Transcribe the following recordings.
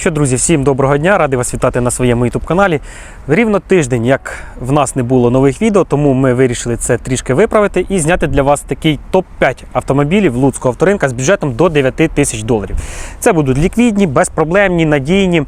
Що, друзі, всім доброго дня, радий вас вітати на своєму youtube каналі. Рівно тиждень, як в нас не було нових відео, тому ми вирішили це трішки виправити і зняти для вас такий топ-5 автомобілів Луцького авторинка з бюджетом до 9 тисяч доларів. Це будуть ліквідні, безпроблемні, надійні,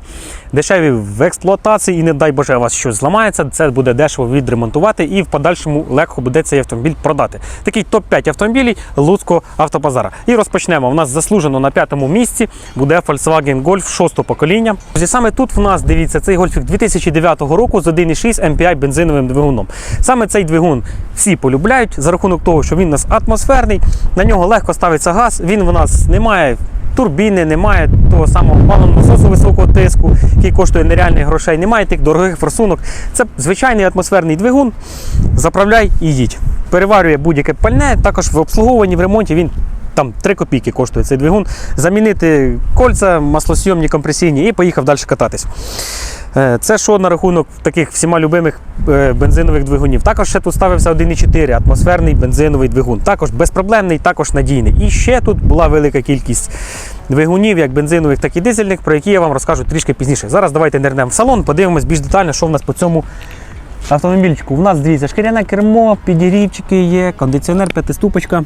дешеві в експлуатації і не дай Боже, у вас щось зламається. Це буде дешево відремонтувати і в подальшому легко буде цей автомобіль продати. Такий топ-5 автомобілів Луцького автопазара. І розпочнемо. У нас заслужено на п'ятому місці буде Volkswagen Golf 6 покоління. Друзі, Саме тут в нас дивіться цей гольфік 2009 року з 1,6 MPI бензиновим двигуном. Саме цей двигун всі полюбляють за рахунок того, що він у нас атмосферний, на нього легко ставиться газ, він в нас не має. Турбіни, немає того самого паливного насосу високого тиску, який коштує нереальних грошей, немає тих дорогих форсунок. Це звичайний атмосферний двигун. Заправляй і їдь. Переварює будь-яке пальне, також в обслуговуванні, в ремонті він там 3 копійки коштує цей двигун. Замінити кольця, маслосйомні, компресійні і поїхав далі кататись. Е, Це що на рахунок таких всіма любимих е, бензинових двигунів. Також ще тут ставився 1,4 атмосферний бензиновий двигун. Також безпроблемний, також надійний. І ще тут була велика кількість двигунів, як бензинових, так і дизельних, про які я вам розкажу трішки пізніше. Зараз давайте нирнемо в салон, подивимось більш детально, що в нас по цьому автомобільчику. У нас дивіться, шкіряне кермо, підігрівчики є, кондиціонер, п'ятиступочка.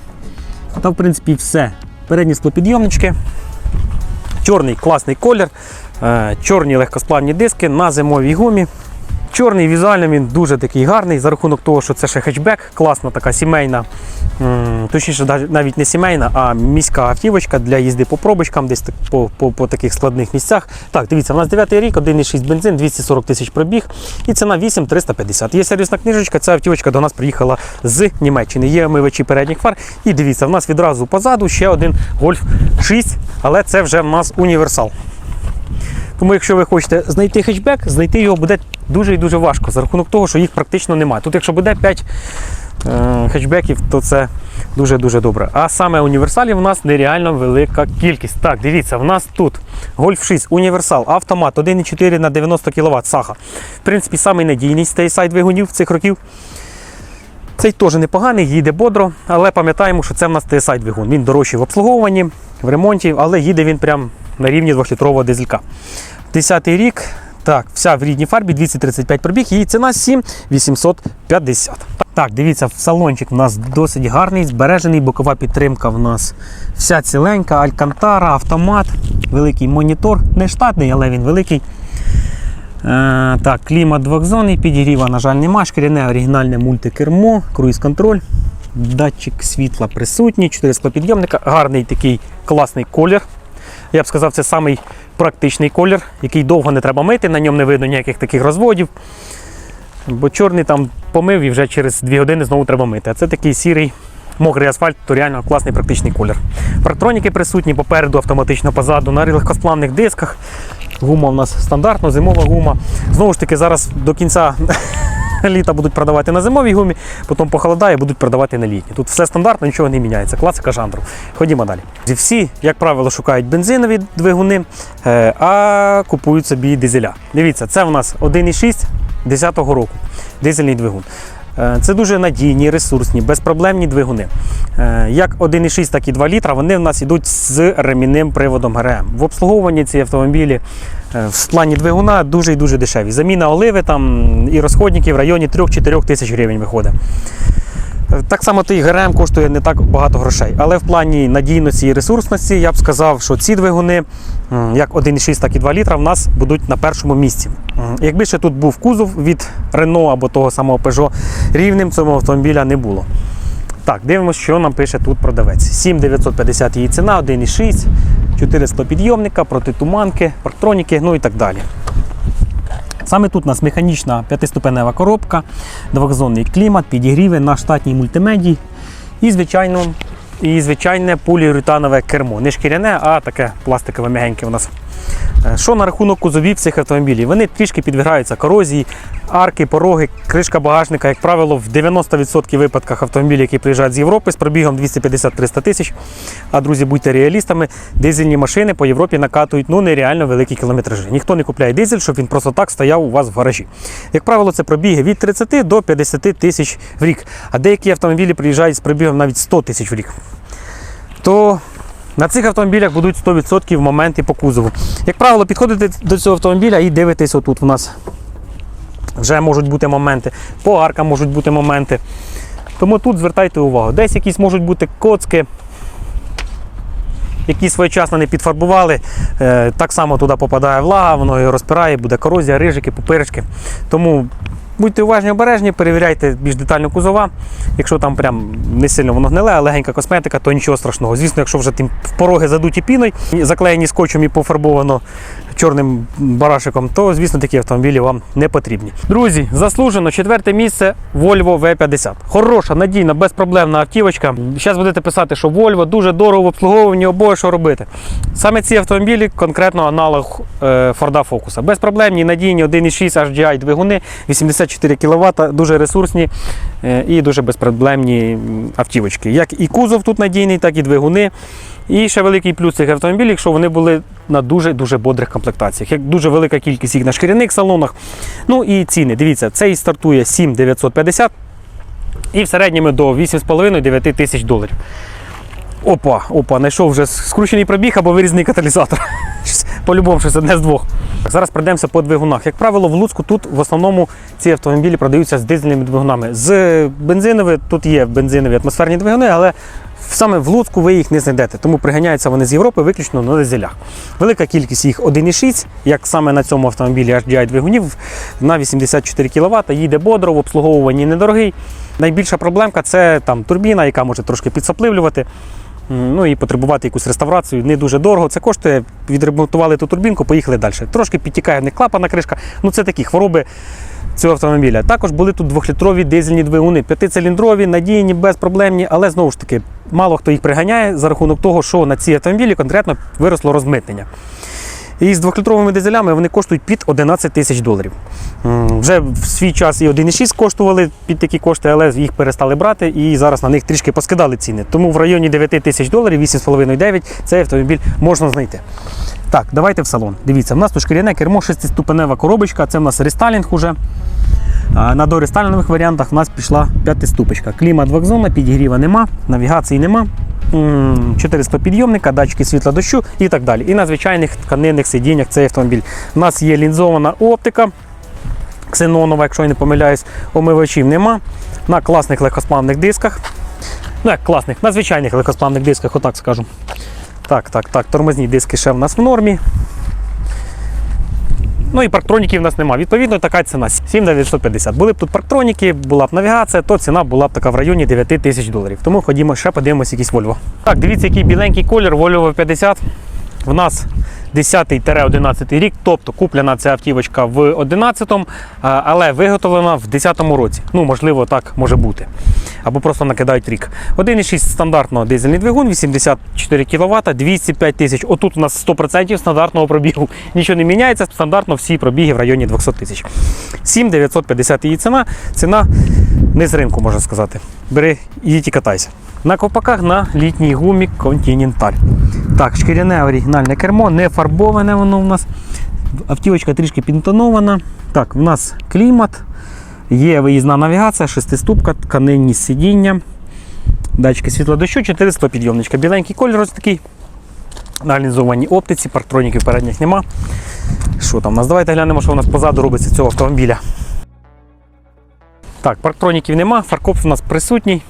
Та, в принципі, все. Передні склопідйомнички. Чорний класний колір, чорні легкосплавні диски на зимовій гумі. Чорний візуально він дуже такий гарний за рахунок того, що це ще хетчбек, класна така сімейна, точніше навіть- не сімейна, а міська автівочка для їзди по пробочкам, десь по, по, по таких складних місцях. Так, дивіться, у нас 9 рік, 1,6 бензин, 240 тисяч пробіг і ціна 8350. Є сервісна книжечка, ця автівочка до нас приїхала з Німеччини. Є омивачі передніх фар. І дивіться, в нас відразу позаду ще один Golf 6, але це вже в нас універсал. Тому, якщо ви хочете знайти хетчбек, знайти його буде дуже і дуже важко за рахунок того, що їх практично немає. Тут, якщо буде 5 е, хетчбеків, то це дуже-дуже добре. А саме універсалів у нас нереально велика кількість. Так, дивіться, в нас тут Golf 6, універсал, автомат 1,4 на 90 кВт, саха. В принципі, самий надійний TSI двигунів цих років. Цей теж непоганий, їде бодро, але пам'ятаємо, що це в нас TSI двигун. Він дорожчий в обслуговуванні, в ремонті, але їде він прям на рівні 2-літрового дизелька. 10-й рік. Так, вся в рідній фарбі 235 пробіг, її ціна 7850. Так, дивіться, салончик у нас досить гарний, збережений, бокова підтримка в нас вся ціленька, алькантара, автомат, великий монітор. Не штатний, але він великий. Е, так, клімат двохзонний, підігріва, на жаль, нема. Шкіряне оригінальне мультикермо, круїз-контроль, датчик світла присутній, 4 склопідйомника, гарний такий класний колір. Я б сказав, це самий практичний колір, який довго не треба мити, на ньому не видно ніяких таких розводів. Бо чорний там помив і вже через 2 години знову треба мити. А це такий сірий, мокрий асфальт, то реально класний практичний колір. Парктроніки присутні попереду, автоматично позаду, на легкосплавних дисках. Гума у нас стандартна, зимова гума. Знову ж таки, зараз до кінця літа будуть продавати на зимовій гумі, потім похолодає, будуть продавати на літній. Тут все стандартно, нічого не міняється. Класика жанру. Ходімо далі. Всі, як правило, шукають бензинові двигуни, е, а купують собі дизеля. Дивіться, це в нас 1,6 10-го року. Дизельний двигун. Е, Це дуже надійні, ресурсні, безпроблемні двигуни. Е, Як 1,6, так і 2 літра, вони в нас йдуть з ремінним приводом ГРМ. В обслуговуванні ці автомобілі е, в плані двигуна дуже і дуже дешеві. Заміна оливи там, і розходники в районі 3-4 тисяч гривень виходить. Так само той ГРМ коштує не так багато грошей. Але в плані надійності і ресурсності я б сказав, що ці двигуни, як 1,6, так і 2 літра, в нас будуть на першому місці. Якби ще тут був кузов від Renault або того самого Peugeot, рівнем цього автомобіля не було. Так, дивимося, що нам пише тут продавець. 7950 її ціна, 1,6, 400 підйомника, протитуманки, парктроніки, ну і так далі. Саме тут у нас механічна п'ятиступенева коробка, двохзонний клімат, підігріви на штатній мультимедії і, звичайно, і звичайне поліуретанове кермо. Не шкіряне, а таке пластикове м'ягеньке у нас. Е, Що на рахунок кузовів цих автомобілів? Вони трішки підвергаються корозії, арки, пороги, кришка багажника, як правило, в 90% випадках автомобілів, які приїжджають з Європи з пробігом 250-300 тисяч. А друзі, будьте реалістами, дизельні машини по Європі накатують ну нереально великі кілометражі. Ніхто не купляє дизель, щоб він просто так стояв у вас в гаражі. Як правило, це пробіги від 30 до 50 тисяч в рік. А деякі автомобілі приїжджають з пробігом навіть 100 тисяч в рік. То На цих автомобілях будуть 100% моменти по кузову. Як правило, підходите до цього автомобіля і дивитесь отут. У нас вже можуть бути моменти, по аркам можуть бути моменти. Тому тут звертайте увагу. Десь якісь можуть бути коцки, які своєчасно не підфарбували. Е, Так само туди попадає влага, воно його розпирає, буде корозія, рижики, пупиришки. Тому будьте уважні, обережні, перевіряйте більш детально кузова. Якщо там прям не сильно воно гниле, а легенька косметика, то нічого страшного. Звісно, якщо вже тим пороги задуті піною, заклеєні скотчем і пофарбовано чорним барашиком, то звісно такі автомобілі вам не потрібні. Друзі, заслужено четверте місце Volvo V50. Хороша, надійна, безпроблемна автівочка. Зараз будете писати, що Volvo дуже дорого в обслуговуванні, обоє що робити. Саме ці автомобілі конкретно аналог е, Ford Focus. Безпроблемні, надійні 1,6 HDI двигуни, 84 кВт, дуже ресурсні е, і дуже безпроблемні автівочки. Як і кузов тут надійний, так і двигуни. І ще великий плюс цих автомобілів, якщо вони були на дуже-дуже бодрих комплектаціях. Як дуже велика кількість їх на шкіряних салонах. Ну і ціни. Дивіться, цей стартує 7950 і в середньому до 8,5-9 тисяч доларів. Опа, опа, знайшов вже скручений пробіг або вирізний каталізатор. По-любому, щось одне з двох. Зараз пройдемося по двигунах. Як правило, в Луцьку тут в основному ці автомобілі продаються з дизельними двигунами. З бензиновими тут є бензинові атмосферні двигуни, але саме в Луцьку ви їх не знайдете. Тому приганяються вони з Європи виключно на дизелях. Велика кількість їх 1,6, як саме на цьому автомобілі HDI двигунів на 84 кВт, їде бодро, в обслуговуванні недорогий. Найбільша проблемка це там турбіна, яка може трошки підсапливлювати. Ну і потребувати якусь реставрацію не дуже дорого. Це коштує, відремонтували ту турбінку, поїхали далі. Трошки підтікає них клапана кришка. Ну це такі хвороби цього автомобіля. Також були тут двохлітрові дизельні двигуни, п'ятициліндрові, надійні, безпроблемні, але знову ж таки, мало хто їх приганяє за рахунок того, що на ці автомобілі конкретно виросло розмитнення. І з двохлітровими дизелями вони коштують під 11 тисяч доларів. Вже в свій час і 1,6 коштували під такі кошти, але їх перестали брати і зараз на них трішки поскидали ціни. Тому в районі 9 тисяч доларів, 8,5-9 цей автомобіль можна знайти. Так, давайте в салон. Дивіться, в нас тут шкіряне кермо, 6-ступенева коробочка, це в нас рестайлінг уже. На дорестайлінгових варіантах в нас пішла п'ятиступочка. Клімат двохзонна, підігріва нема, навігації нема. 400 підйомника, датчики світла дощу і так далі. І на звичайних тканинних сидіннях цей автомобіль. У нас є лінзована оптика, ксенонова, якщо я не помиляюсь, омивачів нема. На класних легкосплавних дисках. Ну, як класних, на звичайних легкосплавних дисках, отак скажу. Так, так, так, тормозні диски ще в нас в нормі. Ну і парктроніків в нас немає. Відповідно, така ціна 7950. Були б тут парктроніки, була б навігація, то ціна була б така в районі 9 тисяч доларів. Тому ходімо ще подивимося якийсь Volvo. Так, дивіться, який біленький колір Volvo 50. В нас 10-11 рік, тобто куплена ця автівочка в 11-му, але виготовлена в 10-му році. Ну, можливо, так може бути. Або просто накидають рік. 1,6 стандартно дизельний двигун, 84 кВт, 205 тисяч. Отут у нас 100% стандартного пробігу. Нічого не міняється, стандартно всі пробіги в районі 200 тисяч. 7950 її ціна. Ціна не з ринку, можна сказати. Бери, їдь і катайся. На ковпаках на літній гумі Continental. Так, шкіряне оригінальне кермо, не фарбоване воно у нас. Автівочка трішки підтонована. Так, в нас клімат, є виїзна навігація, шестиступка, тканинні сидіння, датчики світлодощу, 400 підйомничка. Біленький кольор ось такий. На лінзованій оптиці, парктроніків передніх нема. Що там у нас? Давайте глянемо, що у нас позаду робиться цього автомобіля. Так, парктроніків нема, фаркоп у нас присутній.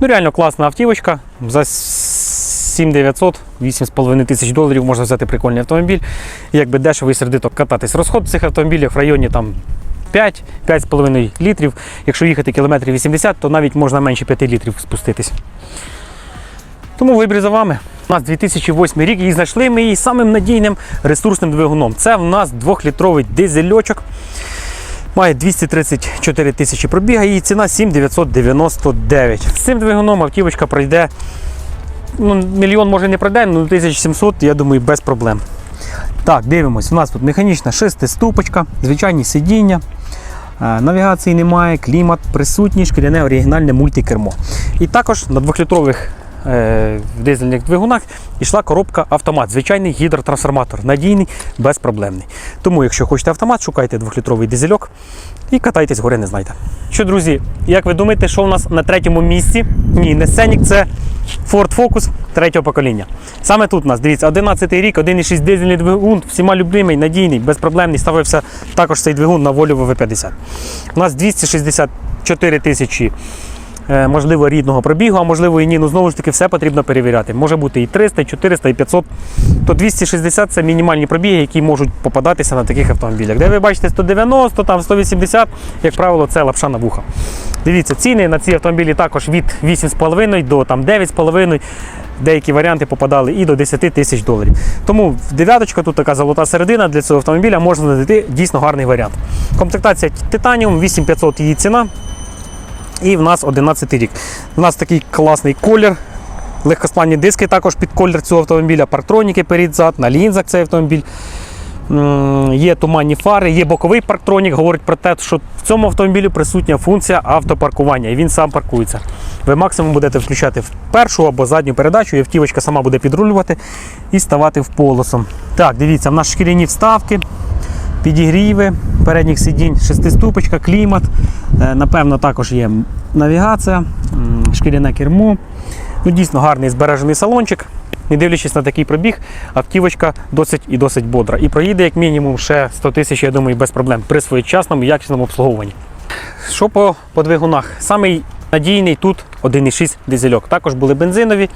Ну, реально класна автівочка. За 7900, 8,5 тисяч доларів можна взяти прикольний автомобіль. Якби дешево і сердито кататись. Розход цих автомобілів в районі там 5 5,5 літрів. Якщо їхати кілометрів 80, то навіть можна менше 5 літрів спуститись. Тому вибір за вами. У нас 2008 рік і знайшли ми її самим надійним ресурсним двигуном. Це в нас 2-літровий дизельочок. Має 234 тисячі пробіга, її ціна 7999. З цим двигуном автівочка пройде. Ну, мільйон може не пройде, але 1700, я думаю, без проблем. Так, дивимось. У нас тут механічна шестиступочка, звичайні сидіння. е, Навігації немає, клімат присутній, шкіряне оригінальне мультикермо. І також на 2-літрових е, дизельних двигунах йшла коробка автомат, звичайний гідротрансформатор, надійний, безпроблемний. Тому, якщо хочете автомат, шукайте 2-літровий дизельок і катайтесь, гори не знайде. Що, друзі, як ви думаєте, що у нас на третьому місці? Ні, не Сценік, це Ford Focus. третього покоління. Саме тут у нас, дивіться, 11 рік, 1,6 дизельний двигун, всіма любимий, надійний, безпроблемний. Ставився також цей двигун на волю V50. У нас 264 тисячі. Е, Можливо, рідного пробігу, а можливо і ні. Ну знову ж таки, все потрібно перевіряти. Може бути і 300, і 400, і 500. То 260 це мінімальні пробіги, які можуть попадатися на таких автомобілях. Де ви бачите 190, там 180, як правило, це лапша на вуха. Дивіться, ціни на ці автомобілі також від 8,5 до там, 9,5. Деякі варіанти попадали і до 10 тисяч доларів. Тому дев'яточка тут така золота середина для цього автомобіля можна знайти дійсно гарний варіант. Комплектація Титаніум, 8500 її ціна. І в нас 11 рік. У нас такий класний колір. Легкосплавні диски також під колір цього автомобіля, парктроніки перед-зад, на лінзах цей автомобіль. Є туманні фари, є боковий парктронік. Говорить про те, що в цьому автомобілі присутня функція автопаркування, і він сам паркується. Ви максимум будете включати в першу або задню передачу, і автівочка сама буде підрулювати і ставати в полосом. Так, дивіться, в нас шкіряні вставки, підігріви передніх сидінь, шестиступочка, клімат. Е, Напевно, також є навігація, шкіряне кермо. Ну, дійсно гарний збережений салончик. Не дивлячись на такий пробіг, автівочка досить і досить бодра. І проїде як мінімум ще 100 тисяч, я думаю, без проблем при своєчасному і якісному обслуговуванні. Що по, по двигунах? Самий надійний тут 1,6 дизельок. Також були бензинові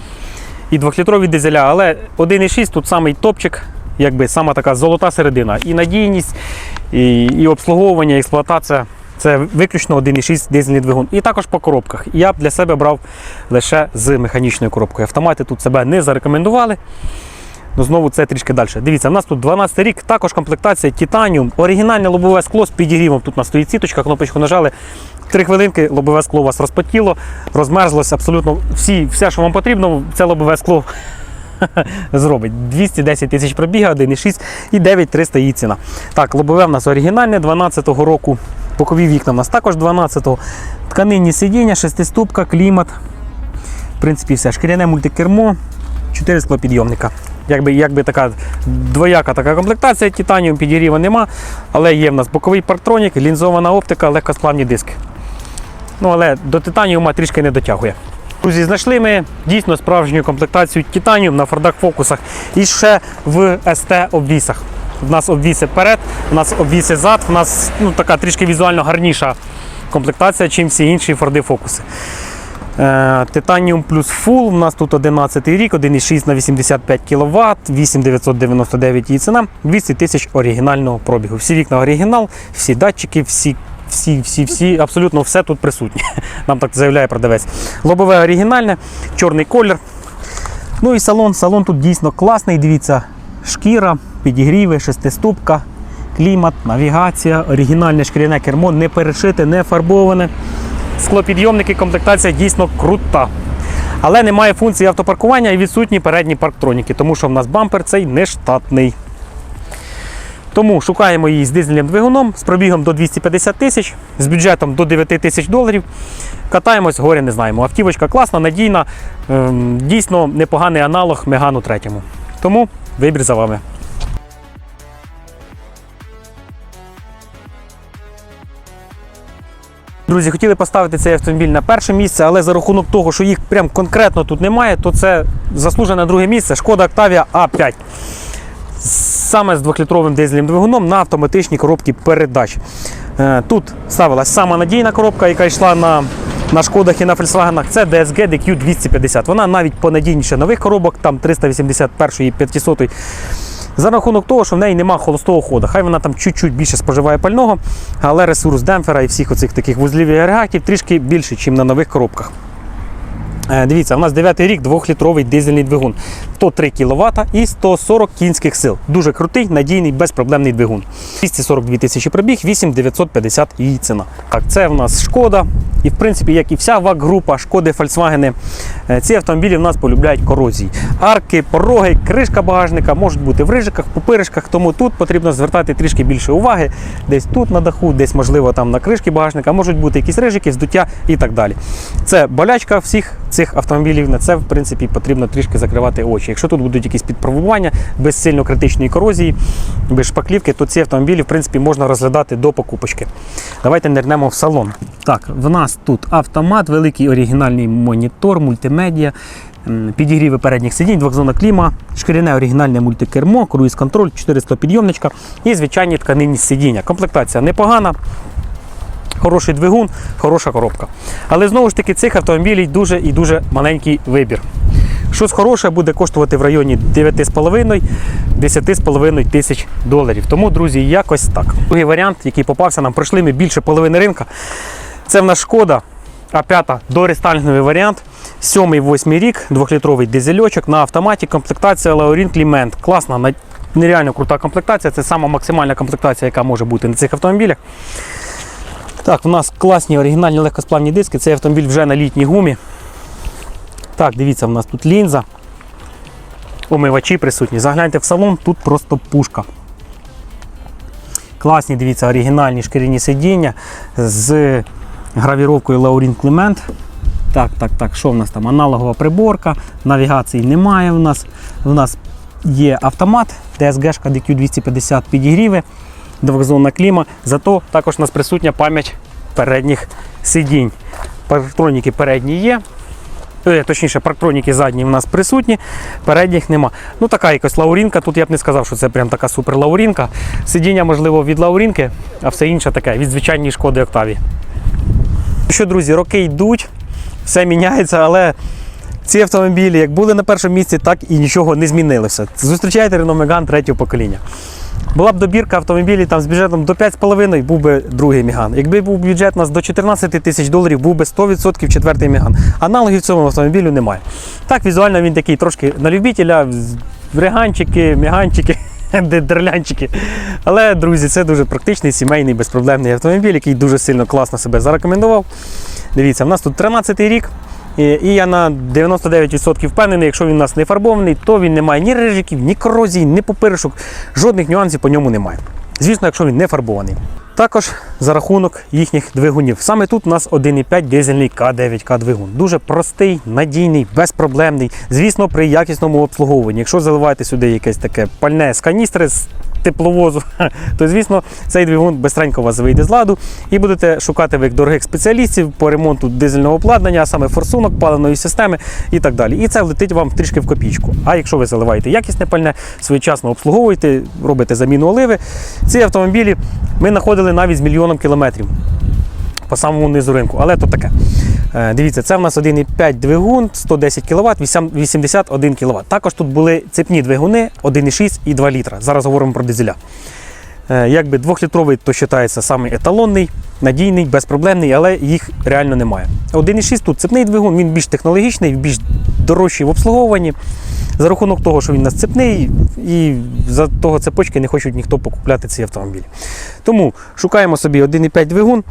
і 2-літрові дизеля, але 1,6 тут самий топчик, якби сама така золота середина. І надійність, і, і обслуговування, і експлуатація. Це виключно 1,6 дизельний двигун. І також по коробках. Я б для себе брав лише з механічною коробкою. Автомати тут себе не зарекомендували. Ну, знову це трішки далі. Дивіться, в нас тут 12 рік, також комплектація Titanium, оригінальне лобове скло з підігрівом. Тут у нас стоїть сіточка, кнопочку нажали. Три хвилинки лобове скло у вас розпотіло, розмерзлося абсолютно всі, все, що вам потрібно, це лобове скло зробить. 210 тисяч пробіга, 1,6 і 9300 її ціна. Так, лобове в нас оригінальне 12-го року. Бокові вікна в нас також 12-го. Тканинні сидіння, шестиступка, клімат. В принципі, все. Шкіряне мультикермо, 4 склопідйомника. Якби, якби така двояка така комплектація, титаніум підігріва нема, але є в нас боковий парктронік, лінзована оптика, легкосплавні диски. Ну, але до титаніума трішки не дотягує. Друзі, знайшли ми дійсно справжню комплектацію титаніум на Фордах Фокусах і ще в СТ обвісах. У нас обвіси перед, у нас обвіси зад, у нас ну, така трішки візуально гарніша комплектація, чим всі інші Форди Фокуси. Е, Titanium Plus Full, у нас тут 11 рік, 1,6 на 85 кВт, 8999 її ціна, 200 тисяч оригінального пробігу. Всі вікна оригінал, всі датчики, всі, всі, всі, всі, абсолютно все тут присутнє. Нам так заявляє продавець. Лобове оригінальне, чорний колір. Ну і салон. Салон тут дійсно класний. Дивіться, шкіра, підігріви, шестиступка, клімат, навігація, оригінальне шкіряне кермо, не перешите, не фарбоване. Склопідйомники, комплектація дійсно крута. Але немає функції автопаркування і відсутні передні парктроніки, тому що в нас бампер цей не штатний. Тому шукаємо її з дизельним двигуном, з пробігом до 250 тисяч, з бюджетом до 9 тисяч доларів. Катаємось, горя не знаємо. Автівочка класна, надійна, ем, дійсно непоганий аналог Мегану третьому. Тому вибір за вами. Друзі, хотіли поставити цей автомобіль на перше місце, але за рахунок того, що їх прям конкретно тут немає, то це заслужене друге місце. Шкода Octavia A5. Саме з 2-літровим дизельним двигуном на автоматичній коробці передач. Е, Тут ставилась сама надійна коробка, яка йшла на, на шкодах і на Volkswagen. Це DSG DQ 250. Вона навіть понадійніша нових коробок, там 381 і 500 за рахунок того, що в неї немає холостого ходу. Хай вона там чуть-чуть більше споживає пального, але ресурс демпфера і всіх оцих таких вузлів і агрегатів трішки більше, ніж на нових коробках. Е, Дивіться, у нас 9 рік 2-літровий дизельний двигун. 103 кВт і 140 кінських сил. Дуже крутий, надійний, безпроблемний двигун. 242 тисячі пробіг, 8950 її ціна. Так, це в нас шкода. І в принципі, як і вся ВАК-група, шкоди, е, ці автомобілі в нас полюбляють корозії. Арки, пороги, кришка багажника можуть бути в рижиках, пупиришках, тому тут потрібно звертати трішки більше уваги. Десь тут на даху, десь, можливо, там на кришці багажника можуть бути якісь рижики, здуття і так далі. Це болячка всіх автомобілів. На це, в принципі, потрібно трішки закривати очі. Якщо тут будуть якісь підпробування без сильно критичної корозії, без шпаклівки, то ці автомобілі, в принципі, можна розглядати до покупочки. Давайте нирнемо в салон. Так, в нас тут автомат, великий оригінальний монітор, мультимедіа, підігріви передніх сидінь, двохзонна кліма, шкіряне оригінальне мультикермо, круїз-контроль, 400 підйомничка і звичайні тканинні сидіння. Комплектація непогана. Хороший двигун, хороша коробка. Але знову ж таки цих автомобілів дуже і дуже маленький вибір. Щось хороше буде коштувати в районі 9,5-10,5 тисяч доларів. Тому, друзі, якось так. Другий варіант, який попався, нам пройшли ми більше половини ринка. Це в нас шкода А5 дорестайлінговий варіант. 7-8 рік, 2-літровий дизельочок на автоматі, комплектація Laurin Clement. Класна, нереально крута комплектація. Це сама максимальна комплектація, яка може бути на цих автомобілях. Так, у нас класні оригінальні легкосплавні диски. Цей автомобіль вже на літній гумі. Так, дивіться, у нас тут лінза. Омивачі присутні. Загляньте в салон, тут просто пушка. Класні, дивіться, оригінальні шкіряні сидіння з гравіровкою Laurin Clement. Так, так, так, що в нас там? Аналогова приборка, навігації немає в нас. У нас є автомат, TSG DQ250 підігріви, двохзонна кліма. Зато також у нас присутня пам'ять передніх сидінь. Парктроніки передні є. Е, Точніше, парктроніки задні в нас присутні, передніх нема. Ну така якась лаурінка. Тут я б не сказав, що це прям така супер лаурінка. Сидіння, можливо, від лаурінки, а все інше таке від звичайної шкоди Октавії. Ну Що, друзі, роки йдуть, все міняється, але ці автомобілі, як були на першому місці, так і нічого не змінилося. Зустрічайте Renault Megane третього покоління. Була б добірка автомобілів там з бюджетом до 5,5, був би другий Міган. Якби був бюджет у нас до 14 тисяч доларів, був би 100% четвертий Міган. Аналогів цьому автомобілю немає. Так, візуально він такий трошки на любителя, з- реганчики, міганчики. де Дерлянчики. Але, друзі, це дуже практичний, сімейний, безпроблемний автомобіль, який дуже сильно класно себе зарекомендував. Дивіться, в нас тут 13-й рік. І, і я на 99% впевнений, якщо він у нас не фарбований, то він не має ні рижиків, ні корозії, ні попиришок, жодних нюансів по ньому немає. Звісно, якщо він не фарбований. Також за рахунок їхніх двигунів. Саме тут у нас 1,5 дизельний К9К двигун. Дуже простий, надійний, безпроблемний. Звісно, при якісному обслуговуванні. Якщо заливаєте сюди якесь таке пальне з каністри, з тепловозу, то звісно цей двигун у вас вийде з ладу і будете шукати ви дорогих спеціалістів по ремонту дизельного обладнання, а саме форсунок, паливної системи і так далі. І це влетить вам трішки в копійку. А якщо ви заливаєте якісне пальне, своєчасно обслуговуєте, робите заміну оливи, ці автомобілі ми знаходили навіть з мільйоном кілометрів по самому низу ринку, але то таке. Е, Дивіться, це в нас 1,5 двигун, 110 кВт, 81 кВт. Також тут були цепні двигуни 1,6 і 2 літра. Зараз говоримо про дизеля. Е, Якби двохлітровий, то вважається самий еталонний, надійний, безпроблемний, але їх реально немає. 1,6 тут цепний двигун, він більш технологічний, більш дорожчий в обслуговуванні. За рахунок того, що він нас цепний, і за того цепочки не хочуть ніхто покупляти ці автомобілі. Тому шукаємо собі 1,5 двигун.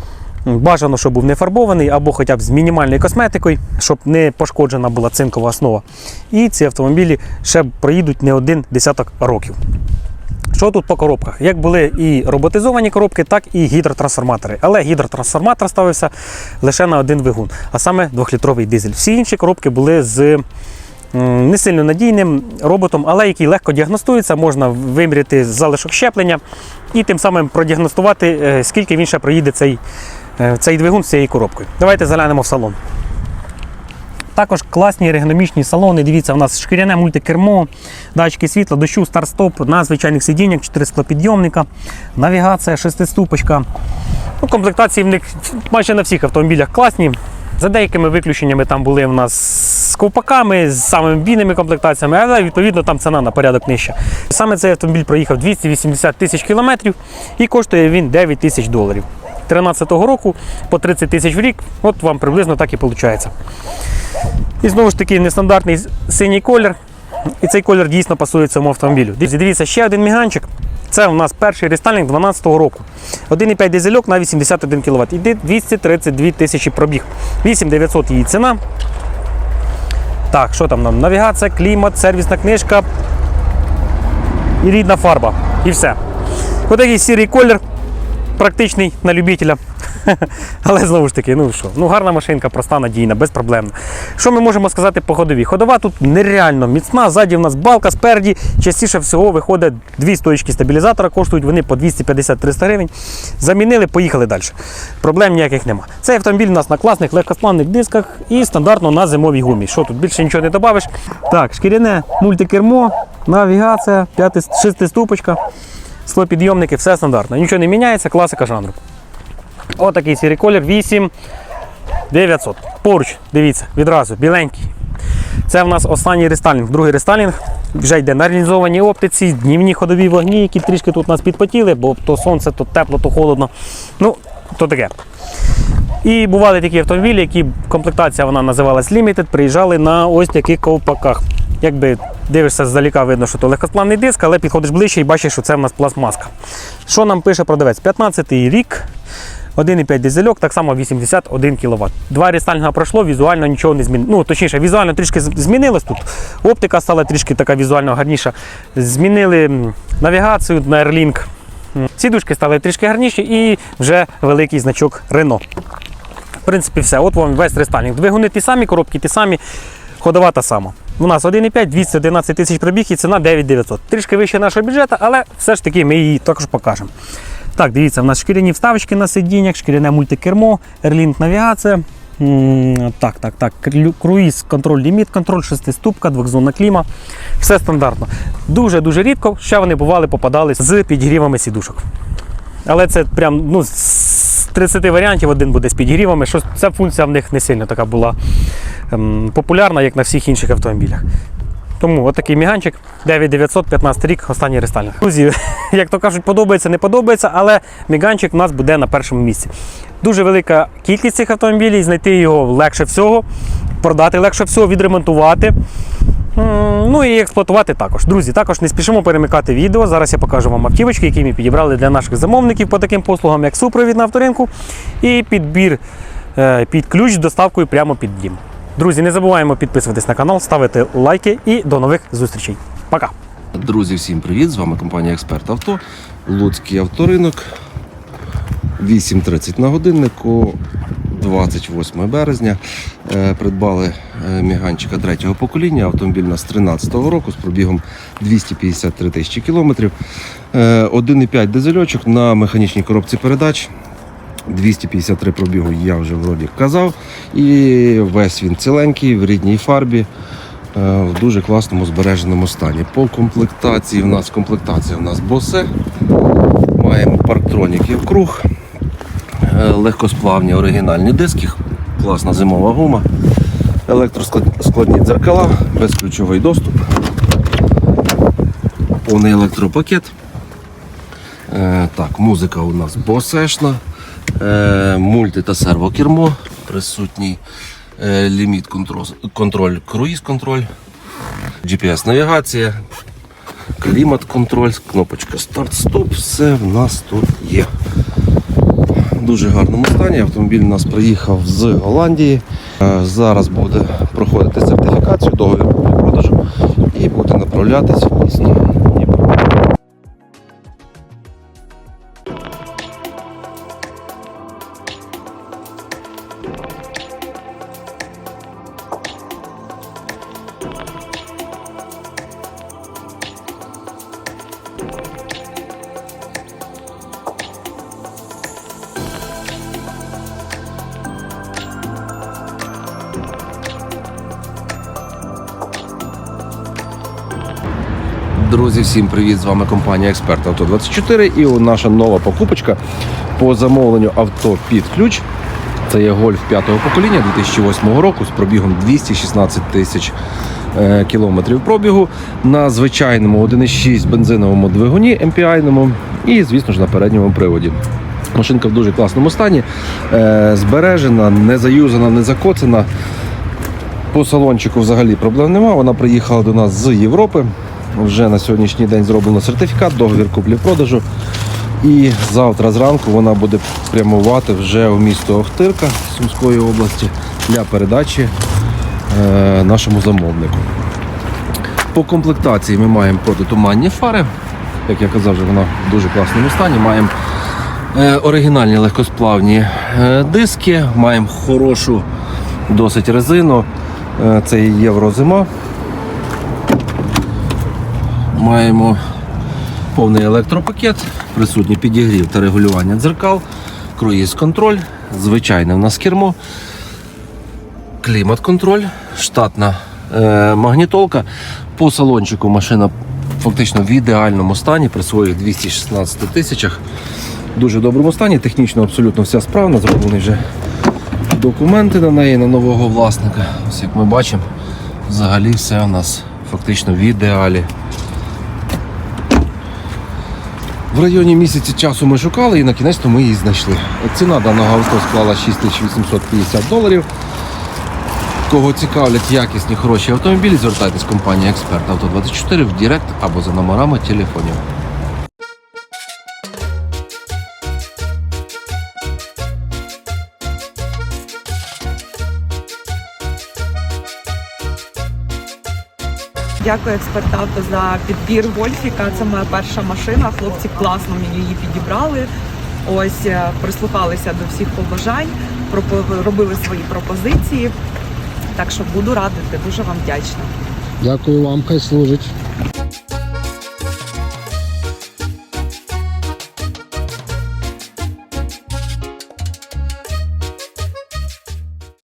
Бажано, щоб був не фарбований або хоча б з мінімальною косметикою, щоб не пошкоджена була цинкова основа. І ці автомобілі ще проїдуть не один десяток років. Що тут по коробках? Як були і роботизовані коробки, так і гідротрансформатори. Але гідротрансформатор ставився лише на один двигун, а саме 2-літровий дизель. Всі інші коробки були з не сильно надійним роботом, але який легко діагностується, можна виміряти залишок щеплення і тим самим продіагностувати, е, скільки він ще проїде цей, цей двигун з цією коробкою. Давайте заглянемо в салон. Також класні ергономічні салони. Дивіться, у нас шкіряне мультикермо, датчики світла, дощу, старт-стоп на звичайних сидіннях, 4 склопідйомника, навігація, шестиступочка. Ну, комплектації в них майже на всіх автомобілях класні. За деякими виключеннями там були в нас з ковпаками, з самими бійними комплектаціями, але відповідно там ціна на порядок нижча. Саме цей автомобіль проїхав 280 тисяч кілометрів і коштує він 9 тисяч доларів. 2013 року по 30 тисяч в рік, от вам приблизно так і виходить. І знову ж таки нестандартний синій колір. І цей колір дійсно пасує цьому автомобілю. Дивіться, ще один міганчик. Це у нас перший рестайлінг 2012 року. 1,5 дизельок на 81 кВт. Іде 232 тисячі пробіг. 8900 її ціна. Так, що там нам? Навігація, клімат, сервісна книжка і рідна фарба. І все. Отакий сірий колір, практичний на любителя. Але знову ж таки, ну що, ну гарна машинка, проста, надійна, безпроблемна. Що ми можемо сказати по ходовій? Ходова тут нереально міцна. Ззаді в нас балка, спереді. Частіше всього виходить дві стоїчки стабілізатора, коштують вони по 250-300 гривень. Замінили, поїхали далі. Проблем ніяких нема. Цей автомобіль у нас на класних легкосплавних дисках і стандартно на зимовій гумі. Що тут більше нічого не додавиш. Так, шкіряне мультикермо, навігація, п'яти, шестиступочка, склопідйомники, все стандартно. Нічого не міняється, класика жанру. Отакий сірий колір 8 900. Поруч, дивіться, відразу, біленький. Це в нас останній рестайлінг, другий рестайлінг. Вже йде на реалізованій оптиці, днівні ходові вогні, які трішки тут нас підпотіли, бо то сонце, то тепло, то холодно. Ну, то таке. І бували такі автомобілі, які комплектація вона називалась Limited, приїжджали на ось таких ковпаках. Якби дивишся здаліка, видно, що то легкосплавний диск, але підходиш ближче і бачиш, що це в нас пластмаска. Що нам пише продавець? 15-й рік, 1,5 дизельок, так само 81 кВт. Два рестайлінга пройшло, візуально нічого не змінило. Ну, точніше, візуально трішки змінилось тут. Оптика стала трішки така візуально гарніша. Змінили навігацію на Airlink. М, Сідушки стали трішки гарніші і вже великий значок Renault. В принципі, все. От вам весь рестайлінг. Двигуни ті самі, коробки ті самі, ходова та сама. У нас 1,5, 211 тисяч пробіг і ціна 9900. Трішки вище нашого бюджету, але все ж таки ми її також покажемо. Так, дивіться, в нас шкіряні вставочки на сидіннях, шкіряне мультикермо, Airlink навігація. Так, так, так. Круїз, контроль, ліміт, контроль, шестиступка, двохзонна кліма. Все стандартно. Дуже-дуже рідко, ще вони бували, попадали з підігрівами сідушок. Але це прям ну, 30 варіантів один буде з підігрівами. Що ця функція в них не сильно така була ем, популярна, як на всіх інших автомобілях. Тому отакий міганчик 9915 рік, останній рестайлінг. Друзі, як то кажуть, подобається, не подобається, але міганчик у нас буде на першому місці. Дуже велика кількість цих автомобілів, знайти його легше всього, продати легше всього, відремонтувати. Ну і експлуатувати також. Друзі, також не спішимо перемикати відео. Зараз я покажу вам автівочки, які ми підібрали для наших замовників по таким послугам, як супровід на авторинку і підбір е, під ключ з доставкою прямо під дім. Друзі, не забуваємо підписуватись на канал, ставити лайки і до нових зустрічей. Пока! Друзі, всім привіт! З вами компанія Експерт Авто, Луцький авторинок. 8.30 на годиннику, 28 березня. Е, Придбали е, міганчика третього покоління. Автомобіль у нас 13-го року з пробігом 253 тисячі кілометрів. Е, 1,5 дизельочок на механічній коробці передач. 253 пробігу я вже вроді казав. І весь він ціленький, в рідній фарбі. е, В дуже класному збереженому стані. По комплектації в нас комплектація в нас босе. Маємо парктроніки вкруг, е, легкосплавні оригінальні диски, класна зимова гума, електроскладні дзеркала, безключовий доступ, повний електропакет. Е, Так, музика у нас босешна, е, мульти та сервокермо, присутній е, ліміт контроль, контроль, круїз контроль, GPS-навігація, клімат-контроль, кнопочка старт-стоп, все в нас тут є. Дуже гарному стані. Автомобіль у нас приїхав з Голландії. Е, Зараз буде проходити сертифікацію, договір продажу і буде направлятись в місто Друзі, всім привіт! З вами компанія Експерт Авто 24 і наша нова покупочка по замовленню авто під ключ. Це є гольф п'ятого покоління 2008 року з пробігом 216 тисяч е, кілометрів пробігу на звичайному 1,6 бензиновому двигуні MPI-ному і, звісно ж, на передньому приводі. Машинка в дуже класному стані, е, збережена, не заюзана, не закоцана. По салончику взагалі проблем нема. Вона приїхала до нас з Європи. Вже на сьогоднішній день зроблено сертифікат, договір куплі-продажу. І завтра зранку вона буде прямувати вже у місто Охтирка Сумської області для передачі е, нашому замовнику. По комплектації ми маємо протитуманні фари. Як я казав, вона в дуже класному стані. Маємо Е, оригінальні легкосплавні е, диски. Маємо хорошу досить резину. Е, це єврозима. Маємо повний електропакет, присутній підігрів та регулювання дзеркал, круїз-контроль, звичайне в нас кермо, клімат-контроль, штатна е, магнітолка. По салончику машина фактично в ідеальному стані при своїх 216 тисячах. Дуже доброму стані, технічно абсолютно вся справна, зроблені вже документи на неї, на нового власника. Ось як ми бачимо, взагалі все у нас фактично в ідеалі. В районі місяці часу ми шукали і на кінець то ми її знайшли. Ціна даного авто склала 6850 доларів. Кого цікавлять якісні хороші автомобілі, звертайтесь в компанію Експерт Авто 24 в Директ або за номерами телефонів. Дякую експертату за підбір Вольфіка. Це моя перша машина. Хлопці класно мені її підібрали. Ось е, прислухалися до всіх побажань, робили свої пропозиції. Так що буду радити, дуже вам вдячна. Дякую вам, хай служить.